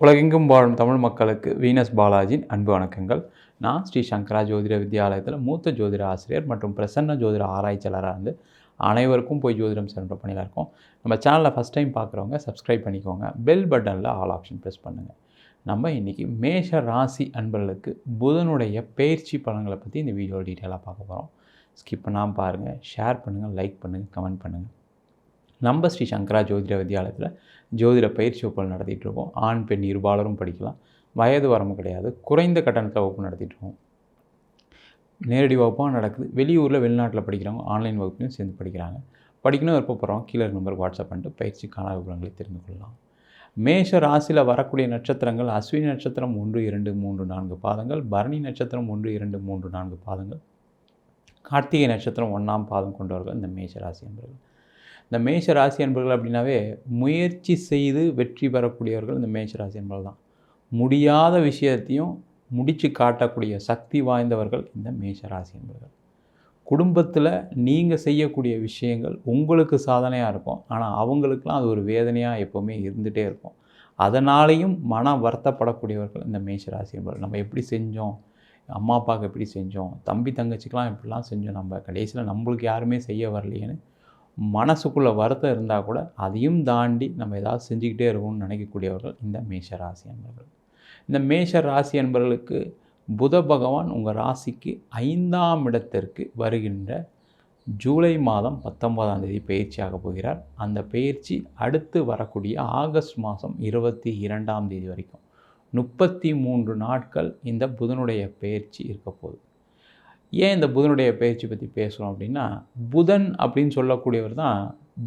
உலகெங்கும் வாழும் தமிழ் மக்களுக்கு வீனஸ் பாலாஜியின் அன்பு வணக்கங்கள். நான் ஸ்ரீ சங்கரா ஜோதிட வித்யாலயத்தில் மூத்த ஜோதிட ஆசிரியர் மற்றும் பிரசன்ன ஜோதிட ஆராய்ச்சியாளராக இருந்து அனைவருக்கும் போய் ஜோதிடம் சென்ற பணியில் இருக்கோம். நம்ம சேனலை ஃபஸ்ட் டைம் பார்க்குறவங்க சப்ஸ்கிரைப் பண்ணிக்கோங்க. பெல் பட்டனில் ஆல் ஆப்ஷன் ப்ரெஸ் பண்ணுங்கள் நம்ம இன்றைக்கி மேஷ ராசி அன்பர்களுக்கு புதனுடைய பயிற்சி பலன்களை பற்றி இந்த வீடியோ டீட்டெயிலாக பார்க்க போகிறோம் ஸ்கிப் பண்ணாமல் பாருங்கள் ஷேர் பண்ணுங்கள் லைக் பண்ணுங்கள் கமெண்ட் பண்ணுங்கள் நம்ம ஸ்ரீ சங்கரா ஜோதிட வித்யாலயத்தில் ஜோதிட பயிற்சி வகுப்புகள் நடத்திட்டுருக்கோம். ஆண் பெண் இருபாலரும் படிக்கலாம். வயது வரம்பு கிடையாது. குறைந்த கட்டணத்தில் வகுப்பு நடத்திட்டுருக்கோம். நேரடி வகுப்பாக நடக்குது. வெளியூரில் வெளிநாட்டில் படிக்கிறவங்க ஆன்லைன் வகுப்புலையும் சேர்ந்து படிக்கிறாங்க. படிக்கணும் விருப்பப்படுறோம் கீழே நம்பருக்கு வாட்ஸ்அப் பண்ணிட்டு பயிற்சிக்கான விவரங்களை தெரிந்து கொள்ளலாம். மேஷ ராசியில் வரக்கூடிய நட்சத்திரங்கள் அஸ்வினி நட்சத்திரம் ஒன்று இரண்டு மூன்று நான்கு பாதங்கள் பரணி நட்சத்திரம் ஒன்று இரண்டு மூன்று நான்கு பாதங்கள் கார்த்திகை நட்சத்திரம் ஒன்றாம் பாதம் கொண்டவர்கள் இந்த மேஷ ராசி என்பவர்கள் இந்த மேஷ ராசி அன்பர்கள் அப்படின்னாவே முயற்சி செய்து வெற்றி பெறக்கூடியவர்கள் இந்த மேஷ ராசி அன்பர்கள் தான். முடியாத விஷயத்தையும் முடித்து காட்டக்கூடிய சக்தி வாய்ந்தவர்கள் இந்த மேஷ ராசி அன்பர்கள். குடும்பத்தில் நீங்கள் செய்யக்கூடிய விஷயங்கள் உங்களுக்கு சாதனையாக இருக்கும். ஆனால் அவங்களுக்கெலாம் அது ஒரு வேதனையாக எப்போவுமே இருந்துகிட்டே இருக்கும். அதனாலேயும் மன வருத்தப்படக்கூடியவர்கள் இந்த மேஷ ராசி நம்ம எப்படி செஞ்சோம்? அம்மா அப்பாவுக்கு எப்படி செஞ்சோம்? தம்பி தங்கச்சிக்கெலாம் எப்படிலாம் செஞ்சோம். நம்ம கடைசியில் நம்மளுக்கு யாருமே செய்ய வரலையேன்னு மனசுக்குள்ளே வருத்தம் இருந்தால் கூட அதையும் தாண்டி நம்ம ஏதாவது செஞ்சுக்கிட்டே இருக்கணும்னு நினைக்கக்கூடியவர்கள் இந்த மேஷ ராசி என்பவர்கள் இந்த மேஷ ராசி என்பவர்களுக்கு புத பகவான் உங்கள் ராசிக்கு ஐந்தாம் இடத்திற்கு வருகின்ற ஜூலை மாதம் பத்தொன்பதாம் தேதி பயிற்சியாக போகிறார். அந்த பயிற்சி அடுத்து வரக்கூடிய ஆகஸ்ட் மாதம் இருபத்தி இரண்டாம் தேதி வரைக்கும். முப்பத்தி மூன்று நாட்கள் இந்த புதனுடைய பயிற்சி இருக்க போகுது. ஏன் இந்த புதனுடைய பயிற்சி பற்றி பேசுகிறோம் அப்படின்னா புதன் அப்படின்னு சொல்லக்கூடியவர் தான்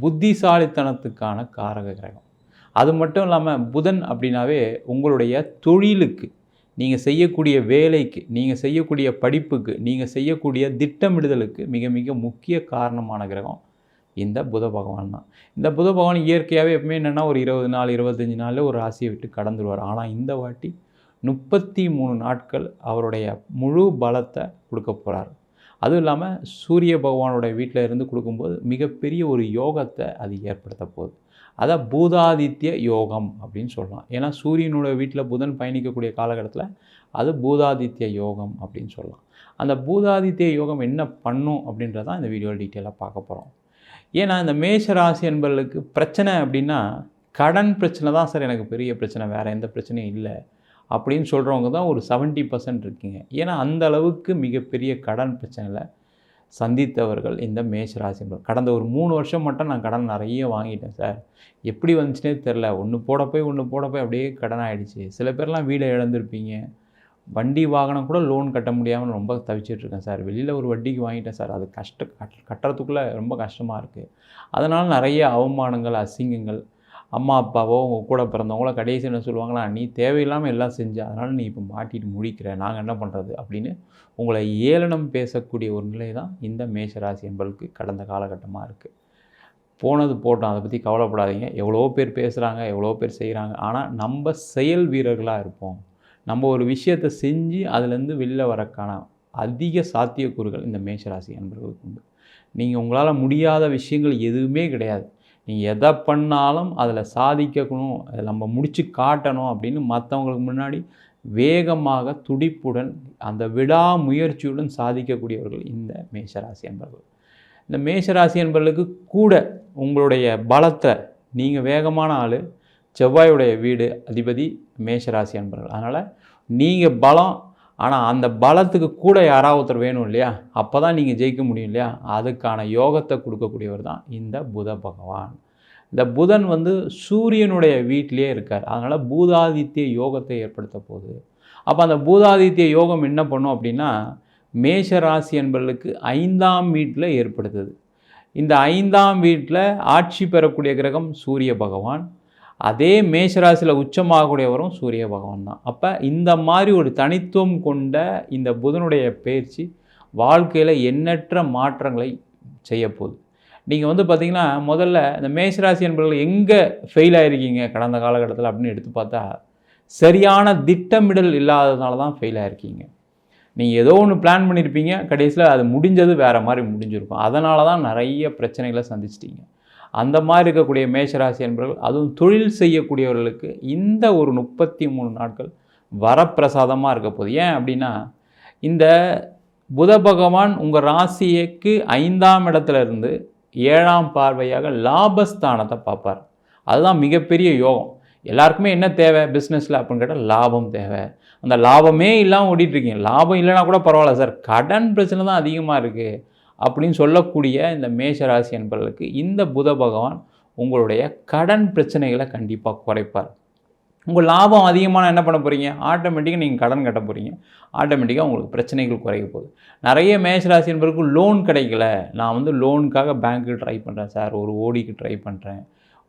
புத்திசாலித்தனத்துக்கான காரக கிரகம். அது மட்டும் இல்லாமல் புதன் அப்படின்னாவே உங்களுடைய தொழிலுக்கு நீங்கள் செய்யக்கூடிய வேலைக்கு நீங்கள் செய்யக்கூடிய படிப்புக்கு நீங்கள் செய்யக்கூடிய திட்டமிடுதலுக்கு மிக மிக முக்கிய காரணமான கிரகம் இந்த புத பகவான் தான். இந்த புத பகவான் இயற்கையாகவே எப்பவுமே என்னென்னா ஒரு இருபது நாள் இருபத்தஞ்சி நாளில் ஒரு ராசியை விட்டு கடந்துருவார். ஆனால் இந்த வாட்டி முப்பத்தி மூணு நாட்கள் அவருடைய முழு பலத்தை கொடுக்க போகிறார் அதுவும் இல்லாமல் சூரிய பகவானுடைய வீட்டில் இருந்து கொடுக்கும்போது மிகப்பெரிய ஒரு யோகத்தை அது ஏற்படுத்த போகுது. அதை பூதாதித்ய யோகம் அப்படின்னு சொல்லலாம். ஏன்னா சூரியனுடைய வீட்டில் புதன் பயணிக்கக்கூடிய காலகட்டத்தில் அது பூதாதித்ய யோகம் அப்படின்னு சொல்லலாம். அந்த பூதாதித்ய யோகம் என்ன பண்ணும் அப்படின்றதான் இந்த வீடியோ டீட்டெயிலாக பார்க்க போகிறோம் ஏன்னா இந்த மேஷ ராசி என்பவர்களுக்கு பிரச்சனை அப்படின்னா கடன் பிரச்சனை தான் சார் எனக்கு பெரிய பிரச்சனை. வேறு எந்த பிரச்சனையும் இல்லை. அப்படின்னு சொல்கிறவங்க தான் ஒரு செவன்ட்டி பர்சன்ட் இருக்கீங்க. ஏன்னா அந்த அளவுக்கு மிகப்பெரிய கடன் பிரச்சனையில் சந்தித்தவர்கள் இந்த மேஷ ராசி கடந்த ஒரு மூணு வருஷம் மட்டும் நான் கடன் நிறைய வாங்கிட்டேன் சார். எப்படி வந்துச்சுனே தெரில ஒன்று போட போய் ஒன்று போட போய் அப்படியே கடன் ஆகிடுச்சு சில பேர்லாம் வீடை இழந்திருப்பீங்க. வண்டி வாகனம் கூட லோன் கட்ட முடியாமல் ரொம்ப தவிச்சிட்ருக்கேன் சார். வெளியில் ஒரு வட்டிக்கு வாங்கிட்டேன் சார். அது கஷ்ட கட் கட்டுறதுக்குள்ளே ரொம்ப கஷ்டமாக இருக்குது அதனால் நிறைய அவமானங்கள் அசிங்கங்கள் அம்மா அப்பாவோ உங்கள் கூட பிறந்தவங்களோ கடைசி என்ன சொல்லுவாங்களா நீ தேவையில்லாமல் எல்லாம் செஞ்ச அதனால் நீ இப்போ மாட்டிட்டு முடிக்கிற நாங்கள் என்ன பண்ணுறது அப்படின்னு உங்களை ஏளனம் பேசக்கூடிய ஒரு நிலை தான் இந்த மேஷராசி என்பதுக்கு கடந்த காலகட்டமாக இருக்குது போனது போட்டோம் அதை பற்றி கவலைப்படாதீங்க. எவ்வளோ பேர் பேசுகிறாங்க எவ்வளோ பேர் செய்கிறாங்க ஆனால் நம்ம செயல் வீரர்களாக இருப்போம். நம்ம ஒரு விஷயத்தை செஞ்சு அதுலேருந்து வெளில வரக்கான அதிக சாத்தியக்கூறுகள் இந்த மேஷராசி என்பவர்களுக்கு உண்டு. நீங்கள் உங்களால் முடியாத விஷயங்கள் எதுவுமே கிடையாது. நீங்கள் எதை பண்ணாலும் அதில் சாதிக்கணும் அதை நம்ம முடித்து காட்டணும் அப்படின்னு மற்றவங்களுக்கு முன்னாடி வேகமாக துடிப்புடன் அந்த விடாமுயற்சியுடன் சாதிக்கக்கூடியவர்கள் இந்த மேஷராசி என்பவர்கள் இந்த மேஷராசி என்பவர்களுக்கு கூட உங்களுடைய பலத்தை நீங்கள் வேகமான ஆள் செவ்வாயுடைய வீடு அதிபதி மேஷராசி என்பவர்கள் அதனால் நீங்கள் பலம் ஆனால் அந்த பலத்துக்கு கூட யாராவது ஒருத்தர் வேணும் இல்லையா? அப்போ தான் நீங்கள் ஜெயிக்க முடியும் இல்லையா? அதுக்கான யோகத்தை கொடுக்கக்கூடியவர் தான் இந்த புத பகவான். இந்த புதன் வந்து சூரியனுடைய வீட்டிலே இருக்கார். அதனால் பூதாதித்ய யோகத்தை ஏற்படுத்த போகுது. அப்போ அந்த பூதாதித்ய யோகம் என்ன பண்ணும் அப்படின்னா மேஷ ராசி என்பவர்களுக்கு ஐந்தாம் வீட்டில் ஏற்படுத்துது. இந்த ஐந்தாம் வீட்டில் ஆட்சி பெறக்கூடிய கிரகம் சூரிய பகவான். அதே மேஷராசியில் உச்சமாகக்கூடியவரும் சூரிய பகவான் தான். அப்போ இந்த மாதிரி ஒரு தனித்துவம் கொண்ட இந்த புதனுடைய பயிற்சி வாழ்க்கையில் எண்ணற்ற மாற்றங்களை செய்யப்போகுது நீங்கள் வந்து பார்த்திங்கன்னா முதல்ல இந்த மேஷராசி என்பவர்கள் எங்கே ஃபெயில் ஆகிருக்கீங்க கடந்த காலகட்டத்தில் அப்படின்னு எடுத்து பார்த்தா சரியான திட்டமிடல் இல்லாததுனால தான் ஃபெயில் ஆகிருக்கீங்க நீங்கள் ஏதோ ஒன்று பிளான் பண்ணியிருப்பீங்க கடைசியில் அது முடிஞ்சது வேறு மாதிரி முடிஞ்சிருக்கும். அதனால தான் நிறைய பிரச்சனைகளை சந்திச்சிட்டீங்க. அந்த மாதிரி இருக்கக்கூடிய மேஷராசி என்பவர்கள் அதுவும் தொழில் செய்யக்கூடியவர்களுக்கு இந்த ஒரு முப்பத்தி மூணு நாட்கள் வரப்பிரசாதமாக இருக்க போகுது. ஏன் அப்படின்னா இந்த புத பகவான் உங்கள் ராசிக்கு ஐந்தாம் இடத்துல இருந்து ஏழாம் பார்வையாக லாபஸ்தானத்தை பார்ப்பார். அதுதான் மிகப்பெரிய யோகம். எல்லாருக்குமே என்ன தேவை? பிஸ்னஸில் அப்படின்னு கேட்டால் லாபம் தேவை. அந்த லாபமே இல்லாமல் ஓடிட்டுருக்கீங்க லாபம் இல்லைனா கூட பரவாயில்ல சார். கடன் பிரச்சனை தான் அதிகமாக இருக்குது அப்படின்னு சொல்லக்கூடிய இந்த மேஷ ராசி என்பவர்களுக்கு இந்த புத பகவான் உங்களுடைய கடன் பிரச்சனைகளை கண்டிப்பாக குறைப்பார். உங்கள் லாபம் அதிகமான என்ன பண்ண போகிறீங்க ஆட்டோமேட்டிக்காக நீங்கள் கடன் கட்ட போகிறீங்க ஆட்டோமேட்டிக்காக உங்களுக்கு பிரச்சனைகள் குறைய போகுது. நிறைய மேஷராசி என்பவருக்கு லோன் கிடைக்கல. நான் வந்து லோனுக்காக பேங்க்கு ட்ரை பண்ணுறேன் சார் ஒரு ஓடிக்கு ட்ரை பண்ணுறேன்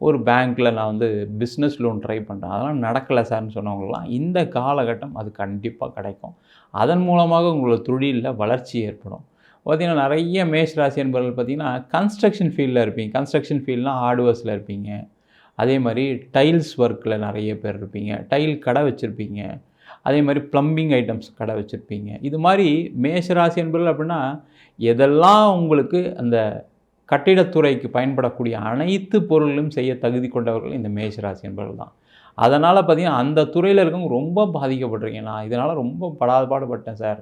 ஒரு பேங்க்கில் நான் வந்து பிஸ்னஸ் லோன் ட்ரை பண்ணுறேன் அதெல்லாம் நடக்கலை சார்னு சொன்னவங்களாம் இந்த காலகட்டம் அது கண்டிப்பாக கிடைக்கும். அதன் மூலமாக உங்களோட தொழிலில் வளர்ச்சி ஏற்படும். பார்த்திங்கன்னா நிறைய மேஷ் ராசி என்பவர்கள் பார்த்திங்கன்னா கன்ஸ்ட்ரக்ஷன் ஃபீல்டில் இருப்பீங்க. கன்ஸ்ட்ரக்ஷன் ஃபீல்ட்னால் ஹார்ட்வேர்ஸில் இருப்பீங்க. அதே மாதிரி டைல்ஸ் ஒர்க்கில் நிறைய பேர் இருப்பீங்க. டைல் கடை வச்சுருப்பீங்க. அதே மாதிரி ப்ளம்பிங் ஐட்டம்ஸ் கடை வச்சுருப்பீங்க. இது மாதிரி மேஷராசி என்பவர்கள் அப்படின்னா எதெல்லாம் உங்களுக்கு அந்த கட்டிடத்துறைக்கு பயன்படக்கூடிய அனைத்து பொருள்களும் செய்ய தகுதி கொண்டவர்கள் இந்த மேஷராசி என்பவர்கள் தான். அதனால் பார்த்திங்கன்னா அந்த துறையில் இருக்கவங்க ரொம்ப பாதிக்கப்படுறீங்க நான் இதனால் ரொம்ப படாத பாடுபட்டேன் சார்.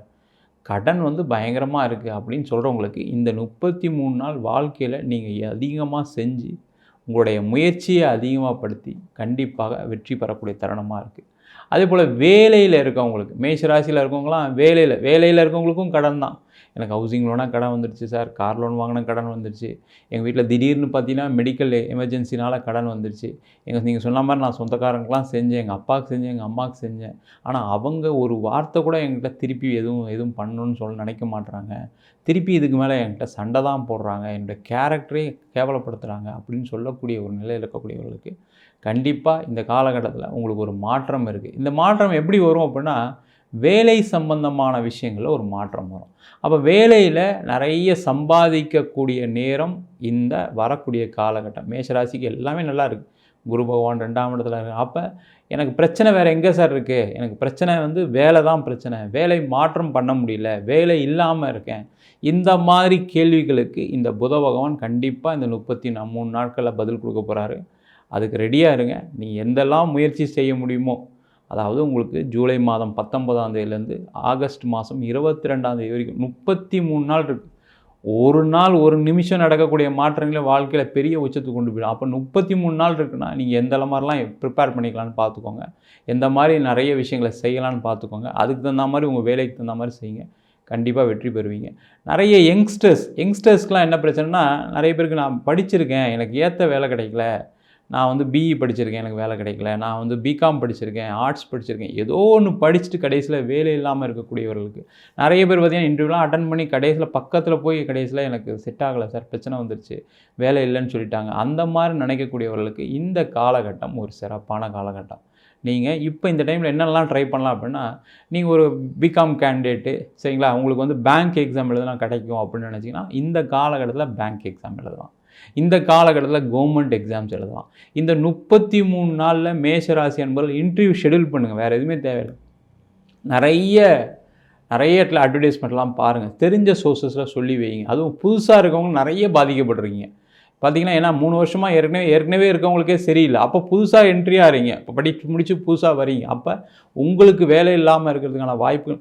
கடன் வந்து பயங்கரமாக இருக்குது அப்படின்னு சொல்கிறவங்களுக்கு இந்த முப்பத்தி மூணு நாள் வாழ்க்கையில் நீங்கள் அதிகமாக செஞ்சு உங்களுடைய முயற்சியை அதிகமாகப்படுத்தி கண்டிப்பாக வெற்றி பெறக்கூடிய தருணமாக இருக்குது அதே போல் வேலையில் இருக்கவங்களுக்கு மேஷராசியில் இருக்கவங்களாம் வேலையில் வேலையில் இருக்கவங்களுக்கும் கடன் தான். எனக்கு ஹவுசிங் லோனாக கடன் வந்துடுச்சு சார். கார் லோன் வாங்கின கடன் வந்துடுச்சு எங்கள் வீட்டில் திடீர்னு பார்த்தீங்கன்னா மெடிக்கல் எமர்ஜென்சினால் கடன் வந்துடுச்சு எங்கள் நீங்கள் சொன்ன மாதிரி நான் சொந்தக்காரங்களாம் செஞ்சேன். எங்கள் அப்பாவுக்கு செஞ்சேன் எங்கள் அம்மாவுக்கு செஞ்சேன். ஆனால் அவங்க ஒரு வார்த்தை கூட என்கிட்ட திருப்பி எதுவும் எதுவும் பண்ணணும்னு சொல்ல நினைக்க மாட்டுறாங்க திருப்பி இதுக்கு மேலே என்கிட்ட சண்டை தான் போடுறாங்க. என்னோடய கேரக்டரே கேவலப்படுத்துகிறாங்க அப்படின்னு சொல்லக்கூடிய ஒரு நிலையில் இருக்கக்கூடியவர்களுக்கு கண்டிப்பாக இந்த காலகட்டத்தில் உங்களுக்கு ஒரு மாற்றம் இருக்குது இந்த மாற்றம் எப்படி வரும் அப்படின்னா வேலை சம்பந்தமான விஷயங்களில் ஒரு மாற்றம் வரும். அப்போ வேலையில் நிறைய சம்பாதிக்கக்கூடிய நேரம் இந்த வரக்கூடிய காலகட்டம். மேஷராசிக்கு எல்லாமே நல்லா இருக்குது குரு பகவான் ரெண்டாம் இடத்துல இருக்கு. அப்போ எனக்கு பிரச்சனை வேறு எங்கே சார் இருக்குது எனக்கு பிரச்சனை வந்து வேலை தான் பிரச்சனை. வேலை மாற்றம் பண்ண முடியல. வேலை இல்லாமல் இருக்கேன். இந்த மாதிரி கேள்விகளுக்கு இந்த புத பகவான் கண்டிப்பாக இந்த முப்பத்தி மூணு நாட்களில் பதில் கொடுக்க போகிறாரு அதுக்கு ரெடியாக இருங்க. நீங்கள் எந்தெல்லாம் முயற்சி செய்ய முடியுமோ அதாவது உங்களுக்கு ஜூலை மாதம் பத்தொன்பதாம் தேதியிலேருந்து ஆகஸ்ட் மாதம் இருபத்தி ரெண்டாம் தேதி வரைக்கும் முப்பத்தி மூணு நாள் இருக்குது ஒரு நாள் ஒரு நிமிஷம் நடக்கக்கூடிய மாற்றங்களை வாழ்க்கையில் பெரிய உச்சத்துக்கு கொண்டு போயிடும். அப்போ முப்பத்தி மூணு நாள் இருக்குன்னா நீங்கள் எந்த மாதிரிலாம் ப்ரிப்பேர் பண்ணிக்கலான்னு பார்த்துக்கோங்க. எந்த மாதிரி நிறைய விஷயங்களை செய்யலான்னு பார்த்துக்கோங்க. அதுக்கு தகுந்த மாதிரி உங்கள் வேலைக்கு தகுந்த மாதிரி செய்யுங்க. கண்டிப்பாக வெற்றி பெறுவீங்க. நிறைய யங்ஸ்டர்ஸ் யங்ஸ்டர்ஸ்க்கெலாம் என்ன பிரச்சனைனா நிறைய பேருக்கு நான் படிச்சிருக்கேன் எனக்கு ஏற்ற வேலை கிடைக்கல. நான் வந்து பிஇ படிச்சிருக்கேன் எனக்கு வேலை கிடைக்கல. நான் வந்து பிகாம் படிச்சிருக்கேன் ஆர்ட்ஸ் படிச்சிருக்கேன். ஏதோ ஒன்று படிச்சுட்டு கடைசியில் வேலை இல்லாமல் இருக்கக்கூடியவர்களுக்கு. நிறைய பேர் பார்த்தீங்கன்னா இன்டர்வியூலாம் அட்டன் பண்ணி கடைசியில் பக்கத்தில் போய் கடைசியில் எனக்கு செட் ஆகலை சார் பிரச்சனை வந்துருச்சு. வேலை இல்லைன்னு சொல்லிட்டாங்க. அந்த மாதிரி நினைக்கக்கூடியவர்களுக்கு இந்த காலகட்டம் ஒரு சிறப்பான காலகட்டம். நீங்கள் இப்போ இந்த டைமில் என்னெல்லாம் ட்ரை பண்ணலாம் அப்படின்னா நீங்கள் ஒரு பிகாம் கேண்டிடேட்டு சரிங்களா? உங்களுக்கு வந்து பேங்க் எக்ஸாம் எழுதலாம் கிடைக்கும் அப்படின்னு நினச்சிங்கன்னா இந்த காலகட்டத்தில் பேங்க் எக்ஸாம் எழுதலாம். இந்த காலகட்டத்தில் கவர்மெண்ட் எக்ஸாம்ஸ் எழுதலாம். இந்த முப்பத்தி மூணு நாளில் மேஷராசி என்பதில் இன்டர்வியூ ஷெடியூல் பண்ணுங்கள் வேறு எதுவுமே தேவையில்லை. நிறைய நிறைய இடத்துல அட்வர்டைஸ்மெண்ட்லாம் பாருங்கள் தெரிஞ்ச சோர்ஸஸில் சொல்லி வைங்க. அதுவும் புதுசாக இருக்கவங்க நிறைய பாதிக்கப்பட்டிருக்கீங்க. பார்த்தீங்கன்னா ஏன்னா மூணு வருஷமாக ஏற்கனவே ஏற்கனவே இருக்கவங்களுக்கே சரியில்லை. அப்போ புதுசாக என்ட்ரி ஆகிறீங்க இப்போ படித்து முடித்து புதுசாக வரீங்க. அப்போ உங்களுக்கு வேலை இல்லாமல் இருக்கிறதுக்கான வாய்ப்புகள்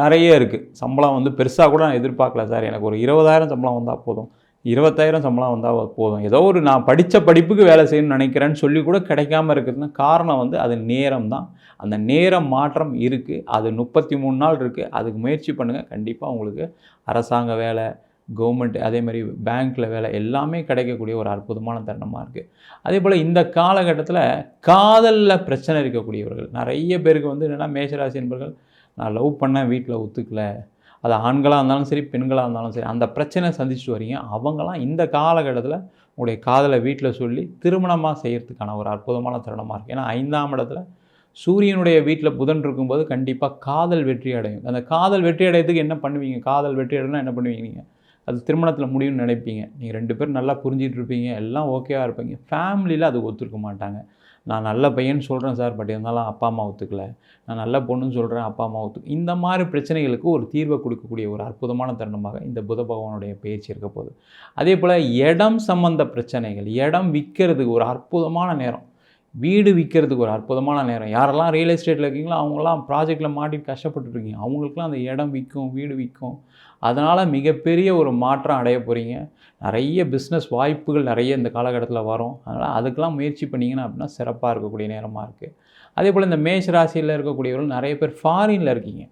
நிறைய இருக்குது சம்பளம் வந்து பெருசாக கூட நான் எதிர்பார்க்கல சார். எனக்கு ஒரு இருபதாயிரம் சம்பளம் வந்தால் போதும். இருபத்தாயிரம் சம்பளம் வந்தால் போதும். ஏதோ ஒரு நான் படித்த படிப்புக்கு வேலை செய்யணும்னு நினைக்கிறேன்னு சொல்லி கூட கிடைக்காம இருக்கிறதுனா காரணம் வந்து அது நேரம் தான். அந்த நேரம் மாற்றம் இருக்குது அது முப்பத்தி மூணு நாள் இருக்குது அதுக்கு முயற்சி பண்ணுங்கள் கண்டிப்பாக உங்களுக்கு அரசாங்க வேலை கவர்மெண்ட் அதே மாதிரி பேங்க்கில் வேலை எல்லாமே கிடைக்கக்கூடிய ஒரு அற்புதமான தருணமாக இருக்குது அதே போல் இந்த காலகட்டத்தில் காதலில் பிரச்சனை இருக்கக்கூடியவர்கள் நிறைய பேருக்கு வந்து என்னென்னா மேஷராசி என்பர்கள் நான் லவ் பண்ணேன் வீட்டில் ஒத்துக்கலை. அது ஆண்களாக இருந்தாலும் சரி பெண்களாக இருந்தாலும் சரி அந்த பிரச்சனை சந்திச்சுட்டு வரீங்க அவங்களாம் இந்த காலகட்டத்தில் உங்களுடைய காதலை வீட்டில் சொல்லி திருமணமாக செய்கிறதுக்கான ஒரு அற்புதமான தருணமாக இருக்குது ஏன்னா ஐந்தாம் இடத்துல சூரியனுடைய வீட்டில் புதன் இருக்கும்போது கண்டிப்பாக காதல் வெற்றி அடையும். அந்த காதல் வெற்றி அடையத்துக்கு என்ன பண்ணுவீங்க? காதல் வெற்றி அடைனா என்ன பண்ணுவீங்க நீங்கள் அது திருமணத்தில் முடியும்னு நினைப்பீங்க. நீங்கள் ரெண்டு பேரும் நல்லா புரிஞ்சிகிட்டு இருப்பீங்க. எல்லாம் ஓகேவாக இருப்பீங்க. ஃபேமிலியில் அது ஒத்துருக்க மாட்டாங்க. நான் நல்ல பையன் சொல்கிறேன் சார் பட் இருந்தாலும் அப்பா அம்மா ஒத்துக்கல. நான் நல்ல பொண்ணுன்னு சொல்கிறேன் அப்பா அம்மா ஒத்து இந்த மாதிரி பிரச்சனைகளுக்கு ஒரு தீர்வை கொடுக்கக்கூடிய ஒரு அற்புதமான தருணமாக இந்த புத பகவானுடைய பயிற்சி இருக்க போகுது. அதே போல் இடம் சம்பந்த பிரச்சனைகள் இடம் விற்கிறதுக்கு ஒரு அற்புதமான நேரம். வீடு விற்கிறதுக்கு ஒரு அற்புதமான நேரம். யாரெல்லாம் ரியல் எஸ்டேட்டில் இருக்கீங்களோ அவங்களாம் ப்ராஜெக்டில் மாட்டிட்டு கஷ்டப்பட்டுட்டு இருக்கீங்க. அவங்களுக்குலாம் அந்த இடம் விற்கும் வீடு விற்கும். அதனால் மிகப்பெரிய ஒரு மாற்றம் அடைய போகிறீங்க நிறைய பிஸ்னஸ் வாய்ப்புகள் நிறைய இந்த காலகட்டத்தில் வரும். அதனால் அதுக்கெலாம் முயற்சி பண்ணிங்கன்னா அப்படின்னா சிறப்பாக இருக்கக்கூடிய நேரமாக இருக்குது அதே போல் இந்த மேஷ ராசியில் இருக்கக்கூடியவர்கள் நிறைய பேர் ஃபாரினில் இருக்கீங்க.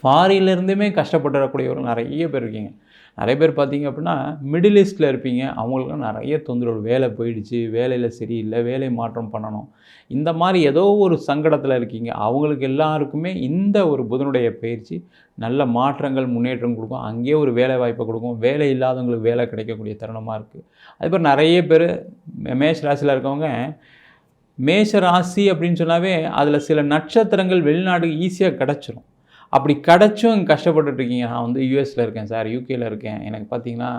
ஃபாரின்லேருந்துமே கஷ்டப்பட்டுறக்கூடியவர்கள் நிறைய பேர் இருக்கீங்க. நிறைய பேர் பார்த்தீங்க அப்படின்னா மிடில் ஈஸ்ட்டில் இருப்பீங்க. அவங்களுக்கும் நிறைய தொந்தரவு. வேலை போயிடுச்சு வேலையில் சரியில்லை வேலை மாற்றம் பண்ணணும். இந்த மாதிரி ஏதோ ஒரு சங்கடத்தில் இருக்கீங்க. அவங்களுக்கு எல்லாருக்குமே இந்த ஒரு புதனுடைய பயிற்சி நல்ல மாற்றங்கள் முன்னேற்றம் கொடுக்கும். அங்கேயே ஒரு வேலை வாய்ப்பை கொடுக்கும். வேலை இல்லாதவங்களுக்கு வேலை கிடைக்கக்கூடிய தருணமாக இருக்குது அதுபோல் நிறைய பேர் மேஷ ராசியில் இருக்கவங்க மேஷ ராசி அப்படின்னு சொன்னாவே அதில் சில நட்சத்திரங்கள் வெளிநாட்டுக்கு ஈஸியாக கிடச்சிரும். அப்படி கிடச்சும் கஷ்டப்பட்டுட்டு இருக்கீங்க. நான் வந்து யூஎஸில் இருக்கேன் சார் யூகேயில் இருக்கேன். எனக்கு பார்த்தீங்கன்னா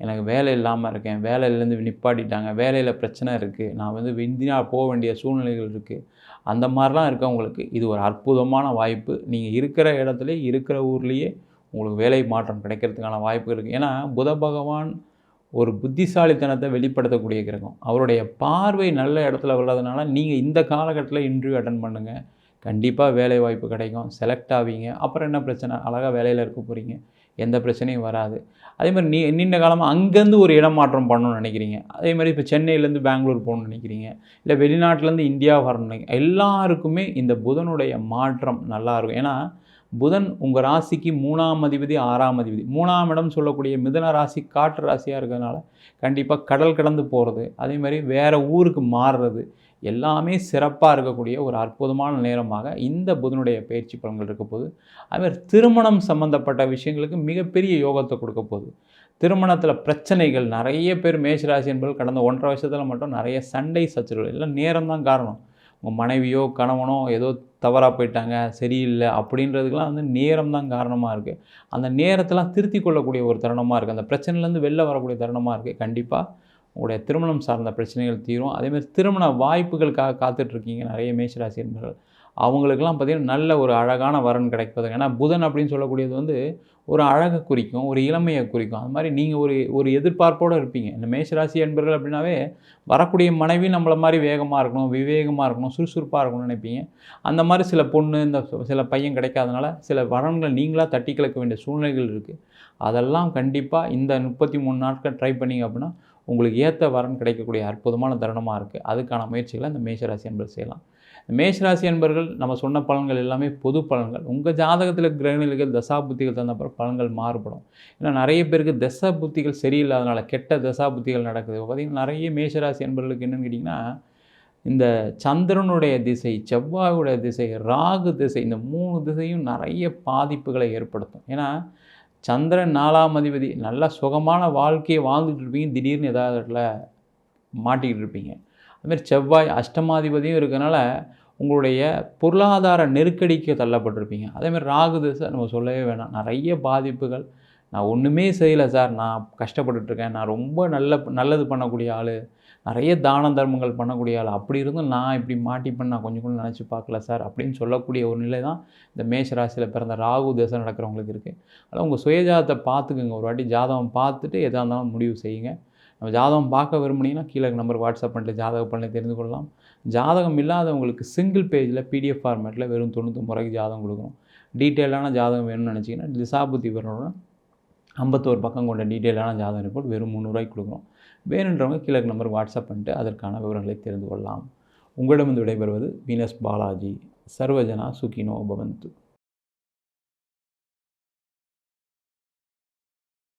எனக்கு வேலை இல்லாமல் இருக்கேன். வேலையிலேருந்து நிப்பாட்டிட்டாங்க. வேலையில் பிரச்சனை இருக்குது நான் வந்து இந்தியா போக வேண்டிய சூழ்நிலைகள் இருக்குது அந்த மாதிரிலாம் இருக்கவங்களுக்கு இது ஒரு அற்புதமான வாய்ப்பு. நீங்கள் இருக்கிற இடத்துல இருக்கிற ஊர்லேயே உங்களுக்கு வேலை மாற்றம் கிடைக்கிறதுக்கான வாய்ப்பு இருக்குது ஏன்னா புத பகவான் ஒரு புத்திசாலித்தனத்தை வெளிப்படுத்தக்கூடிய கிரகம். அவருடைய பார்வை நல்ல இடத்துல வர்றதுனால நீங்கள் இந்த காலகட்டத்தில் இன்டர்வியூ அட்டன் பண்ணுங்கள் கண்டிப்பாக வேலை வாய்ப்பு கிடைக்கும். செலக்ட் ஆவீங்க. அப்புறம் என்ன பிரச்சனை? அழகாக வேலையில் இருக்க போகிறீங்க எந்த பிரச்சனையும் வராது. அதே மாதிரி நீ நீண்ட காலமாக அங்கேருந்து ஒரு இடம் மாற்றம் பண்ணணும்னு நினைக்கிறீங்க. அதே மாதிரி இப்போ சென்னையிலேருந்து பெங்களூர் போகணும்னு நினைக்கிறீங்க. இல்லை வெளிநாட்டிலேருந்து இந்தியா வரணும்னு நினைக்கிறீங்க. எல்லாருக்குமே இந்த புதனுடைய மாற்றம் நல்லாயிருக்கும் ஏன்னா புதன் உங்கள் ராசிக்கு மூணாம் அதிபதி ஆறாம் அதிபதி. மூணாம் இடம் சொல்லக்கூடிய மிதன ராசி காற்று ராசியாக இருக்கிறதுனால கண்டிப்பாக கடல் கடந்து போகிறது அதே மாதிரி வேறு ஊருக்கு மாறுறது. எல்லாமே சிறப்பாக இருக்கக்கூடிய ஒரு அற்புதமான நேரமாக இந்த புதனுடைய பயிற்சி பலன்கள் இருக்க போது அதுமாதிரி திருமணம் சம்மந்தப்பட்ட விஷயங்களுக்கு மிகப்பெரிய யோகத்தை கொடுக்க போகுது. திருமணத்தில் பிரச்சனைகள் நிறைய பேர் மேஷராசி என்பது கடந்த ஒன்றரை வருஷத்தில் மட்டும் நிறைய சண்டை சச்சரவுகள் எல்லாம் நேரம் தான் காரணம். உங்கள் மனைவியோ கணவனோ ஏதோ தவறாக போயிட்டாங்க சரியில்லை அப்படின்றதுக்கெலாம் வந்து நேரம் தான் காரணமாக இருக்குது அந்த நேரத்தெல்லாம் திருத்தி கொள்ளக்கூடிய ஒரு தருணமாக இருக்குது அந்த பிரச்சனையிலேருந்து வெளில வரக்கூடிய தருணமாக இருக்குது கண்டிப்பாக உங்களுடைய திருமணம் சார்ந்த பிரச்சனைகள் தீரும். அதேமாதிரி திருமண வாய்ப்புகளுக்காக காத்துட்ருக்கீங்க நிறைய மேஷராசி என்பர்கள். அவங்களுக்கெல்லாம் பார்த்திங்கன்னா நல்ல ஒரு அழகான வரன் கிடைப்பது ஏன்னா புதன் அப்படின்னு சொல்லக்கூடியது வந்து ஒரு அழகை குறிக்கும் ஒரு இளமையை குறிக்கும். அது மாதிரி நீங்கள் ஒரு ஒரு எதிர்பார்ப்போடு இருப்பீங்க. இந்த மேஷராசி என்பர்கள் அப்படின்னாவே வரக்கூடிய மனைவி நம்மளை மாதிரி வேகமாக இருக்கணும் விவேகமாக இருக்கணும் சுறுசுறுப்பாக இருக்கணும்னு நினைப்பீங்க. அந்த மாதிரி சில பொண்ணு இந்த சில பையன் கிடைக்காதனால சில வரன்களை நீங்களாக தட்டி கிழக்க வேண்டிய சூழ்நிலைகள் இருக்குது அதெல்லாம் கண்டிப்பாக இந்த முப்பத்தி மூணு நாட்கள் ட்ரை பண்ணிங்க அப்படின்னா உங்களுக்கு ஏற்ற வரன் கிடைக்கக்கூடிய அற்புதமான தருணமாக இருக்குது அதுக்கான முயற்சிகளை இந்த மேஷராசி என்பது செய்யலாம். மேஷராசி என்பர்கள் நம்ம சொன்ன பலன்கள் எல்லாமே பொது பலன்கள். உங்கள் ஜாதகத்தில் கிரகநிலைகள் தசா புத்திகள் தந்தப்பறம் பலன்கள் மாறுபடும். ஏன்னா நிறைய பேருக்கு தசா புத்திகள் சரியில்லாதனால கெட்ட தசா புத்திகள் நடக்குது. பார்த்திங்கன்னா நிறைய மேஷராசி என்பர்களுக்கு என்னென்னு கேட்டிங்கன்னா இந்த சந்திரனுடைய திசை செவ்வாயுடைய திசை ராகு திசை இந்த மூணு திசையும் நிறைய பாதிப்புகளை ஏற்படுத்தும். ஏன்னா சந்திரன் நாலாம் அதிபதி நல்லா சுகமான வாழ்க்கையை வாழ்ந்துட்டு இருப்பீங்க. திடீர்னு ஏதாவது இடத்துல மாட்டிக்கிட்டு இருப்பீங்க. அதுமாதிரி செவ்வாய் அஷ்டமாதிபதியும் இருக்கிறனால உங்களுடைய பொருளாதார நெருக்கடிக்கு தள்ளப்பட்டிருப்பீங்க. அதேமாதிரி ராகு திசை நம்ம சொல்லவே வேணாம். நிறைய பாதிப்புகள். நான் ஒன்றுமே செய்யலை சார். நான் கஷ்டப்பட்டுட்ருக்கேன் நான் ரொம்ப நல்ல நல்லது பண்ணக்கூடிய ஆள். நிறைய தான தர்மங்கள் பண்ணக்கூடிய ஆள். அப்படி இருந்தும் நான் இப்படி மாட்டிப்பேன் நான் கொஞ்சம் கொஞ்சம் நினச்சி பார்க்கல சார் அப்படின்னு சொல்லக்கூடிய ஒரு நிலை தான் இந்த மேஷ ராசியில் பிறந்த ராகு தேசம் நடக்கிறவங்களுக்கு இருக்குது அதனால் உங்கள் சுயஜாதத்தை பார்த்துக்குங்க. ஒரு வாட்டி ஜாதகம் பார்த்துட்டு எதாக இருந்தாலும் முடிவு செய்யுங்க. நம்ம ஜாதகம் பார்க்க விரும்புனீங்கன்னா கீழே நம்பர் வாட்ஸ்அப் பண்ணிட்டு ஜாதக பண்ணி தெரிந்து கொள்ளலாம். ஜாதகம் இல்லாதவங்களுக்கு சிங்கிள் பேஜில் பிடிஎஃப் ஃபார்மேட்டில் வெறும் தொண்ணூற்றி முறைக்கு ஜாதகம் கொடுக்குறோம் டீட்டெயிலான ஜாதகம் வேணும்னு நினச்சிங்கன்னா திசாபுத்தி வரணும்னா ஐம்பத்தோரு பக்கம் கொண்ட டீட்டெயிலான ஜாதகம் ரிப்போர்ட் வெறும் முந்நூறுவாய்க்கு கொடுக்குறோம் வேணுன்றவங்க கீழே நம்பர் வாட்ஸ்அப் பண்ணிட்டு அதற்கான விவரங்களை தெரிந்து கொள்ளலாம். உங்களிடமிருந்து விடைபெறுவது வீனஸ் பாலாஜி. சர்வஜனா சுகினோ பவந்து.